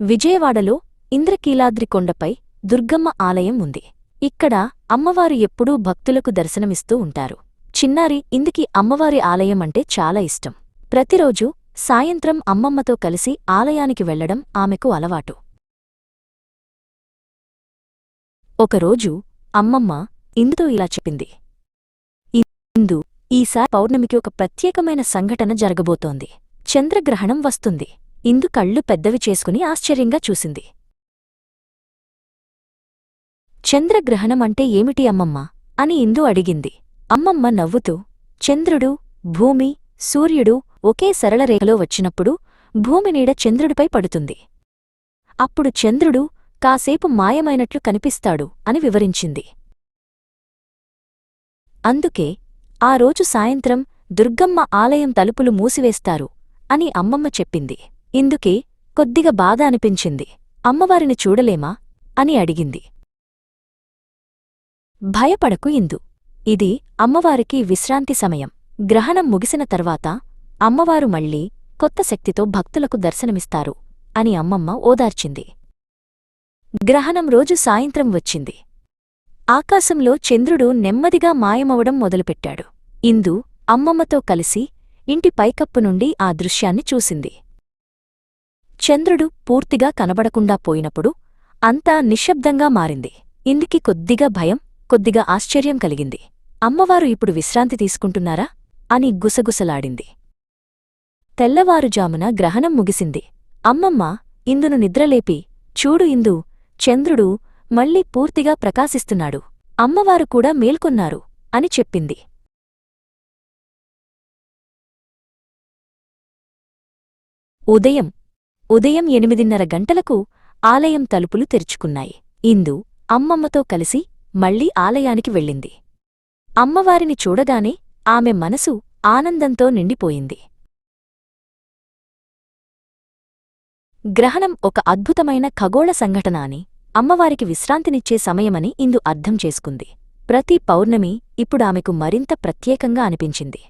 విజయవాడలో ఇంద్రకీలాద్రి కొండపై దుర్గమ్మ ఆలయం ఉంది. ఇక్కడ అమ్మవారు ఎప్పుడూ భక్తులకు దర్శనమిస్తూ ఉంటారు. చిన్నారి ఇందుకి అమ్మవారి ఆలయం అంటే చాలా ఇష్టం. ప్రతిరోజూ సాయంత్రం అమ్మమ్మతో కలిసి ఆలయానికి వెళ్ళడం ఆమెకు అలవాటు. ఒకరోజు అమ్మమ్మ ఇందుతో ఇలా చెప్పింది. ఇందు ఈసారి పౌర్ణమికి ఒక ప్రత్యేకమైన సంఘటన జరగబోతోంది. చంద్రగ్రహణం వస్తుంది. ఇందు కళ్ళు పెద్దవి చేసుకుని ఆశ్చర్యంగా చూసింది. చంద్రగ్రహణం అంటే ఏమిటి అమ్మమ్మ? అని ఇందు అడిగింది. అమ్మమ్మ నవ్వుతూ చంద్రుడు భూమి సూర్యుడు ఒకే సరళ రేఖలో వచ్చినప్పుడు భూమి నీడ చంద్రుడిపై పడుతుంది. అప్పుడు చంద్రుడు కాసేపు మాయమైనట్లు కనిపిస్తాడు అని వివరించింది. అందుకే ఆ రోజు సాయంత్రం దుర్గమ్మ ఆలయం తలుపులు మూసివేస్తారు అని అమ్మమ్మ చెప్పింది. ఇందుకే కొద్దిగా బాధ అనిపించింది. అమ్మవారిని చూడలేమా? అని అడిగింది. భయపడకు ఇందు. ఇది అమ్మవారికి విశ్రాంతి సమయం. గ్రహణం ముగిసిన తర్వాత అమ్మవారు మళ్ళీ కొత్త శక్తితో భక్తులకు దర్శనమిస్తారు అని అమ్మమ్మ ఓదార్చింది. గ్రహణం రోజు సాయంత్రం వచ్చింది. ఆకాశంలో చంద్రుడు నెమ్మదిగా మాయమవడం మొదలుపెట్టాడు. ఇందు అమ్మమ్మతో కలిసి ఇంటి పైకప్పు నుండి ఆ దృశ్యాన్ని చూసింది. చంద్రుడు పూర్తిగా కనబడకుండా పోయినప్పుడు అంతా నిశ్శబ్దంగా మారింది. ఇందుకి కొద్దిగా భయం కొద్దిగా ఆశ్చర్యం కలిగింది. అమ్మవారు ఇప్పుడు విశ్రాంతి తీసుకుంటున్నారా? అని గుసగుసలాడింది. తెల్లవారుజామున గ్రహణం ముగిసింది. అమ్మమ్మ ఇందును నిద్రలేపి చూడు ఇందు చంద్రుడు మళ్ళీ పూర్తిగా ప్రకాశిస్తున్నాడు. అమ్మవారు కూడా మేల్కొన్నారు అని చెప్పింది. ఉదయం ఉదయం ఎనిమిదిన్నర గంటలకు ఆలయం తలుపులు తెరుచుకున్నాయి. ఇందు అమ్మమ్మతో కలిసి మళ్ళీ ఆలయానికి వెళ్ళింది. అమ్మవారిని చూడగానే ఆమె మనసు ఆనందంతో నిండిపోయింది. గ్రహణం ఒక అద్భుతమైన ఖగోళ సంఘటన అని అమ్మవారికి విశ్రాంతినిచ్చే సమయమని ఇందు అర్థం చేసుకుంది. ప్రతి పౌర్ణమి ఇప్పుడామెకు మరింత ప్రత్యేకంగా అనిపించింది.